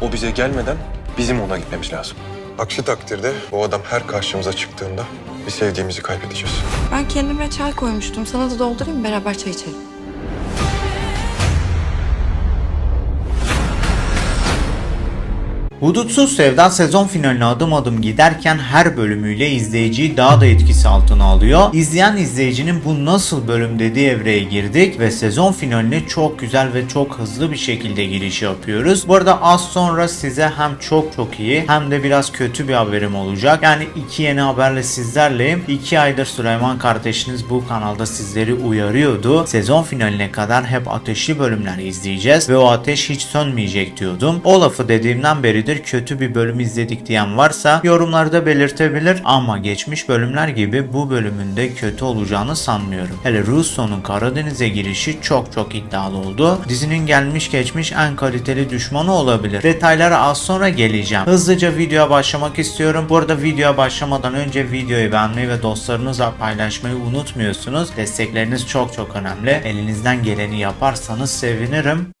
O bize gelmeden bizim ona gitmemiz lazım. Aksi takdirde o adam her karşımıza çıktığında bir sevdiğimizi kaybedeceğiz. Ben kendime çay koymuştum. Sana da doldurayım beraber çay içelim. Hudutsuz Sevda sezon finaline adım adım giderken her bölümüyle izleyiciyi daha da etkisi altına alıyor. İzleyen izleyicinin bu nasıl bölüm dediği evreye girdik ve sezon finaline çok güzel ve çok hızlı bir şekilde giriş yapıyoruz. Bu arada az sonra size hem çok çok iyi hem de biraz kötü bir haberim olacak. Yani iki yeni haberle sizlerleyim. İki aydır Süleyman kardeşiniz bu kanalda sizleri uyarıyordu. Sezon finaline kadar hep ateşli bölümler izleyeceğiz ve o ateş hiç sönmeyecek diyordum. O lafı dediğimden beridir kötü bir bölüm izledik diyen varsa yorumlarda belirtebilir ama geçmiş bölümler gibi bu bölümün de kötü olacağını sanmıyorum. Hele Russo'nun Karadeniz'e girişi çok çok iddialı oldu. Dizinin gelmiş geçmiş en kaliteli düşmanı olabilir. Detaylara az sonra geleceğim. Hızlıca videoya başlamak istiyorum. Bu arada videoya başlamadan önce videoyu beğenmeyi ve dostlarınızla paylaşmayı unutmuyorsunuz. Destekleriniz çok çok önemli. Elinizden geleni yaparsanız sevinirim.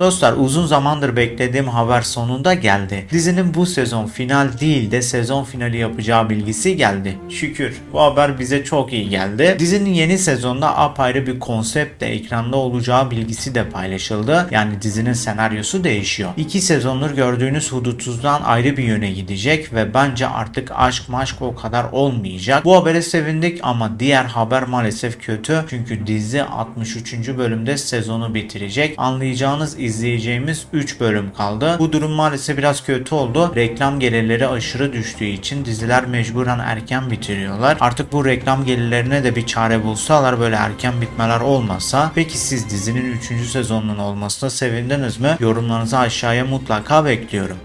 Dostlar uzun zamandır beklediğim haber sonunda geldi. Dizinin bu sezon final değil de sezon finali yapacağı bilgisi geldi. Şükür bu haber bize çok iyi geldi. Dizinin yeni sezonda apayrı bir konseptle ekranda olacağı bilgisi de paylaşıldı. Yani dizinin senaryosu değişiyor. İki sezondur gördüğünüz hudutsuzdan ayrı bir yöne gidecek ve bence artık aşk maşk o kadar olmayacak. Bu habere sevindik ama diğer haber maalesef kötü. Çünkü dizi 63. bölümde sezonu bitirecek. Anlayacağınız izleyeceğimiz 3 bölüm kaldı. Bu durum maalesef biraz kötü oldu. Reklam gelirleri aşırı düştüğü için diziler mecburen erken bitiriyorlar. Artık bu reklam gelirlerine de bir çare bulsalar böyle erken bitmeler olmasa. Peki siz dizinin 3. sezonunun olmasına sevindiniz mi? Yorumlarınızı aşağıya mutlaka bekliyorum.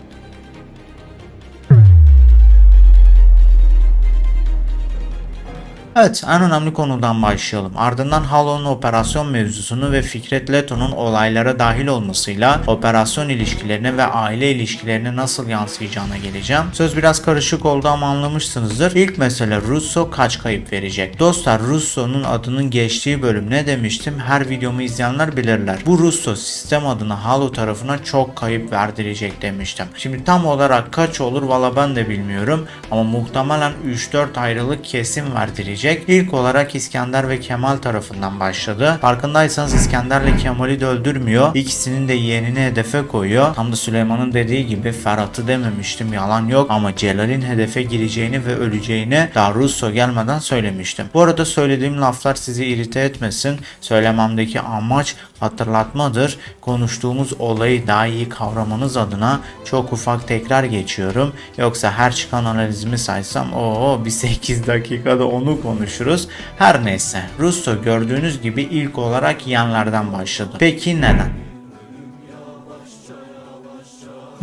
Evet en önemli konudan başlayalım. Ardından Halo'nun operasyon mevzusunu ve Fikret Leto'nun olaylara dahil olmasıyla operasyon ilişkilerine ve aile ilişkilerine nasıl yansıyacağına geleceğim. Söz biraz karışık oldu ama anlamışsınızdır. İlk mesele Russo kaç kayıp verecek? Dostlar Russo'nun adının geçtiği bölüm ne demiştim? Her videomu izleyenler bilirler. Bu Russo sistem adına Halo tarafına çok kayıp verdirecek demiştim. Şimdi tam olarak kaç olur valla ben de bilmiyorum ama muhtemelen 3-4 ayrılık kesim verdirecek. İlk olarak İskender ve Kemal tarafından başladı. Farkındaysanız İskender'le Kemal'i de öldürmüyor. İkisinin de yeğenini hedefe koyuyor. Tam da Süleyman'ın dediği gibi Ferhat'ı dememiştim yalan yok ama Celal'in hedefe gireceğini ve öleceğini daha Russo gelmeden söylemiştim. Bu arada söylediğim laflar sizi irite etmesin. Söylememdeki amaç hatırlatmadır. Konuştuğumuz olayı daha iyi kavramanız adına çok ufak tekrar geçiyorum. Yoksa her çıkan analizimi saysam o bir 8 dakikada onu konuşuruz. Her neyse Russo gördüğünüz gibi ilk olarak yanlardan başladı. Peki neden?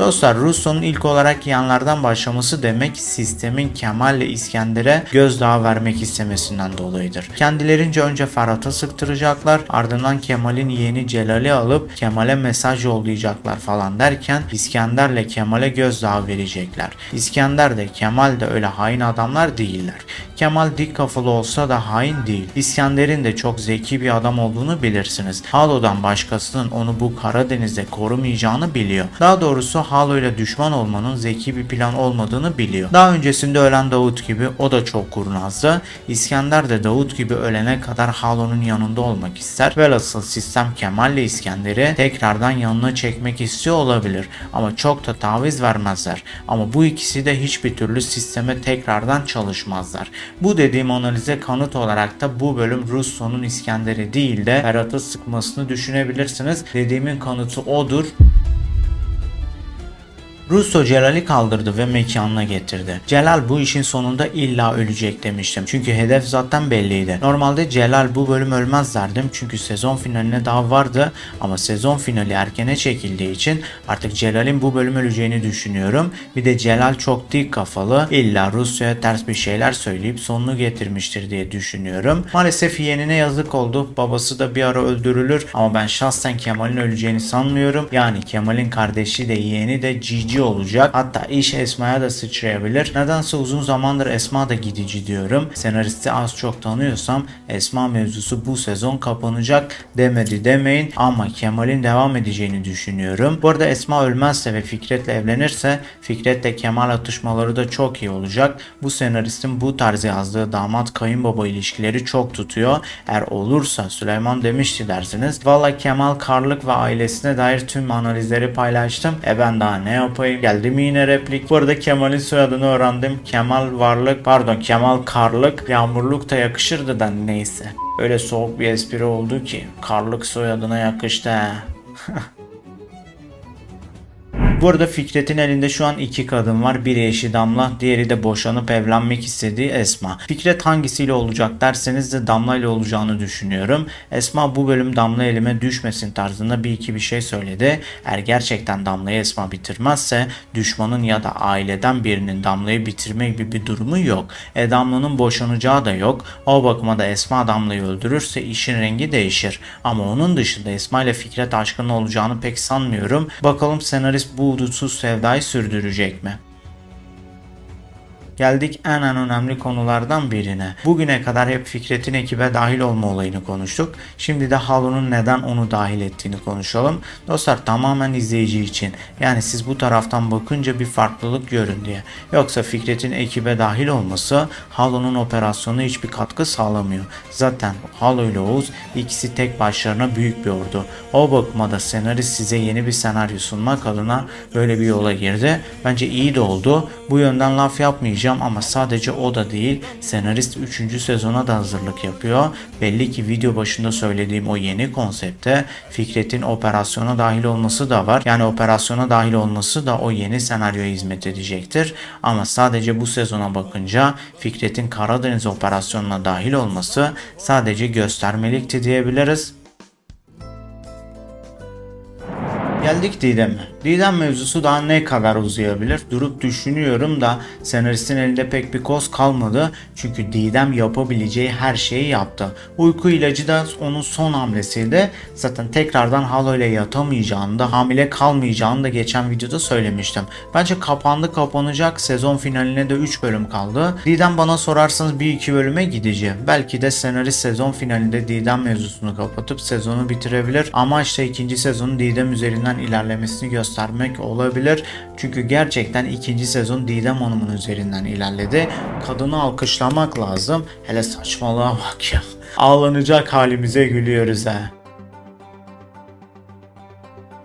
Dostlar Russo'nun ilk olarak yanlardan başlaması demek sistemin Kemal ile İskender'e gözdağı vermek istemesinden dolayıdır. Kendilerince önce Ferhat'a sıktıracaklar ardından Kemal'in yeğeni Celal'i alıp Kemal'e mesaj yollayacaklar falan derken İskender'le Kemal'e gözdağı verecekler. İskender de Kemal de öyle hain adamlar değiller. Kemal dik kafalı olsa da hain değil. İskender'in de çok zeki bir adam olduğunu bilirsiniz. Halo'dan başkasının onu bu Karadeniz'de korumayacağını biliyor. Daha doğrusu Halo ile düşman olmanın zeki bir plan olmadığını biliyor. Daha öncesinde ölen Davut gibi o da çok kurnazdı. İskender de Davut gibi ölene kadar Halo'nun yanında olmak ister. Velhasıl sistem Kemal ile İskender'i tekrardan yanına çekmek istiyor olabilir. Ama çok da taviz vermezler. Ama bu ikisi de hiçbir türlü sisteme tekrardan çalışmazlar. Bu dediğim analize kanıt olarak da bu bölüm Russo'nun İskender'i değil de Ferhat'ı sıkmasını düşünebilirsiniz. Dediğimin kanıtı odur. Russo Celal'i kaldırdı ve mekanına getirdi. Celal bu işin sonunda illa ölecek demiştim. Çünkü hedef zaten belliydi. Normalde Celal bu bölüm ölmez derdim. Çünkü sezon finaline daha vardı. Ama sezon finali erkene çekildiği için artık Celal'in bu bölüm öleceğini düşünüyorum. Bir de Celal çok dik kafalı. İlla Russo'ya ters bir şeyler söyleyip sonunu getirmiştir diye düşünüyorum. Maalesef yeğenine yazık oldu. Babası da bir ara öldürülür. Ama ben şahsen Kemal'in öleceğini sanmıyorum. Yani Kemal'in kardeşi de yeğeni de Cici gidici olacak. Hatta iş Esma'ya da sıçrayabilir. Nedense uzun zamandır Esma da gidici diyorum. Senaristi az çok tanıyorsam Esma mevzusu bu sezon kapanacak demedi demeyin ama Kemal'in devam edeceğini düşünüyorum. Bu arada Esma ölmezse ve Fikret'le evlenirse Fikret'le Kemal atışmaları da çok iyi olacak. Bu senaristin bu tarz yazdığı damat kayınbaba ilişkileri çok tutuyor. Eğer olursa Süleyman demişti dersiniz. Valla Kemal Karlık ve ailesine dair tüm analizleri paylaştım. E ben daha ne yapayım? Geldi mi yine replik? Bu arada Kemal'in soyadını öğrendim. Kemal Varlık, pardon Kemal Karlık. Yağmurluk da yakışırdı da neyse. Öyle soğuk bir espri oldu ki Karlık soyadına yakıştı he. Bu arada Fikret'in elinde şu an iki kadın var. Biri eşi Damla, diğeri de boşanıp evlenmek istediği Esma. Fikret hangisiyle olacak derseniz de Damla ile olacağını düşünüyorum. Esma bu bölüm Damla elime düşmesin tarzında bir iki bir şey söyledi. Eğer gerçekten Damla'yı Esma bitirmezse düşmanın ya da aileden birinin Damla'yı bitirme gibi bir durumu yok. E Damla'nın boşanacağı da yok. O bakıma da Esma Damla'yı öldürürse işin rengi değişir. Ama onun dışında Esma ile Fikret aşkının olacağını pek sanmıyorum. Bakalım senarist bu hudutsuz sevdayı sürdürecek mi? Geldik en en önemli konulardan birine. Bugüne kadar hep Fikret'in ekibe dahil olma olayını konuştuk. Şimdi de Halun'un neden onu dahil ettiğini konuşalım. Dostlar tamamen izleyici için. Yani siz bu taraftan bakınca bir farklılık görün diye. Yoksa Fikret'in ekibe dahil olması Halun'un operasyonu hiçbir katkı sağlamıyor. Zaten Halo ile Oğuz ikisi tek başlarına büyük bir ordu. O bakıma da senarist size yeni bir senaryo sunmak adına böyle bir yola girdi. Bence iyi de oldu. Bu yönden laf yapmayacağım ama sadece o da değil. Senarist 3. sezona da hazırlık yapıyor. Belli ki video başında söylediğim o yeni konsepte Fikret'in operasyona dahil olması da var. Yani operasyona dahil olması da o yeni senaryoya hizmet edecektir. Ama sadece bu sezona bakınca Fikret'in Karadeniz operasyonuna dahil olması sadece göstermelikti diyebiliriz. Geldik Didem'e. Didem mevzusu daha ne kadar uzayabilir? Durup düşünüyorum da senaristin elinde pek bir koz kalmadı. Çünkü Didem yapabileceği her şeyi yaptı. Uyku ilacı da onun son hamlesiydi. Zaten tekrardan Halo ile yatamayacağını da hamile kalmayacağını da geçen videoda söylemiştim. Bence kapandı kapanacak. Sezon finaline de 3 bölüm kaldı. Didem bana sorarsanız 1-2 bölüme gideceğim. Belki de senarist sezon finalinde Didem mevzusunu kapatıp sezonu bitirebilir. Ama işte ikinci sezonun Didem üzerinden ilerlemesini göstermek olabilir. Çünkü gerçekten ikinci sezon Didem Hanım'ın üzerinden ilerledi. Kadını alkışlamak lazım. Hele saçmalığa bak ya. Ağlanacak halimize gülüyoruz ha.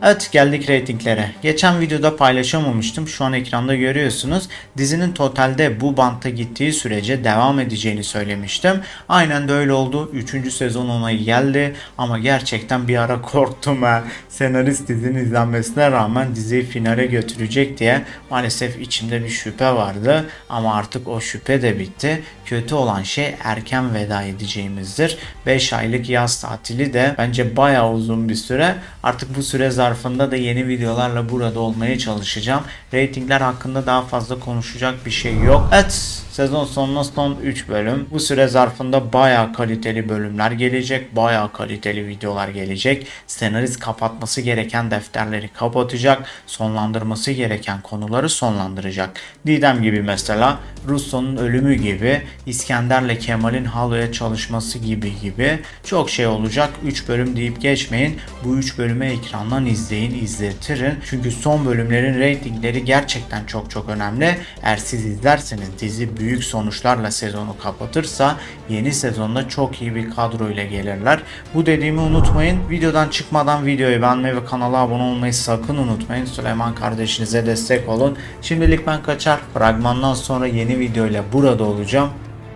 Evet geldik reytinglere. Geçen videoda paylaşamamıştım. Şu an ekranda görüyorsunuz. Dizinin totalde bu bantta gittiği sürece devam edeceğini söylemiştim. Aynen de öyle oldu. 3. sezon onayı geldi. Ama gerçekten bir ara korktum ha. Senarist dizinin izlenmesine rağmen diziyi finale götürecek diye maalesef içimde bir şüphe vardı. Ama artık o şüphe de bitti. Kötü olan şey erken veda edeceğimizdir. 5 aylık yaz tatili de bence bayağı uzun bir süre. Artık bu süre zarfında da yeni videolarla burada olmaya çalışacağım. Ratingler hakkında daha fazla konuşacak bir şey yok. Evet Sezon sonuna son 3 bölüm. Bu süre zarfında bayağı kaliteli bölümler gelecek. Bayağı kaliteli videolar gelecek. Senarist kapatması gereken defterleri kapatacak. Sonlandırması gereken konuları sonlandıracak. Didem gibi mesela Russo'nun ölümü gibi İskender'le Kemal'in Halo'ya çalışması gibi gibi çok şey olacak. 3 bölüm deyip geçmeyin. Bu 3 bölümü ekrandan izleyin, izletirin. Çünkü son bölümlerin reytingleri gerçekten çok çok önemli. Eğer siz izlerseniz dizi büyük sonuçlarla sezonu kapatırsa yeni sezonda çok iyi bir kadro ile gelirler. Bu dediğimi unutmayın. Videodan çıkmadan videoyu beğenmeyi ve kanala abone olmayı sakın unutmayın. Süleyman kardeşinize destek olun. Şimdilik ben kaçar. Fragmandan sonra yeni video ile burada olacağım.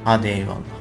Hadi eyvallah.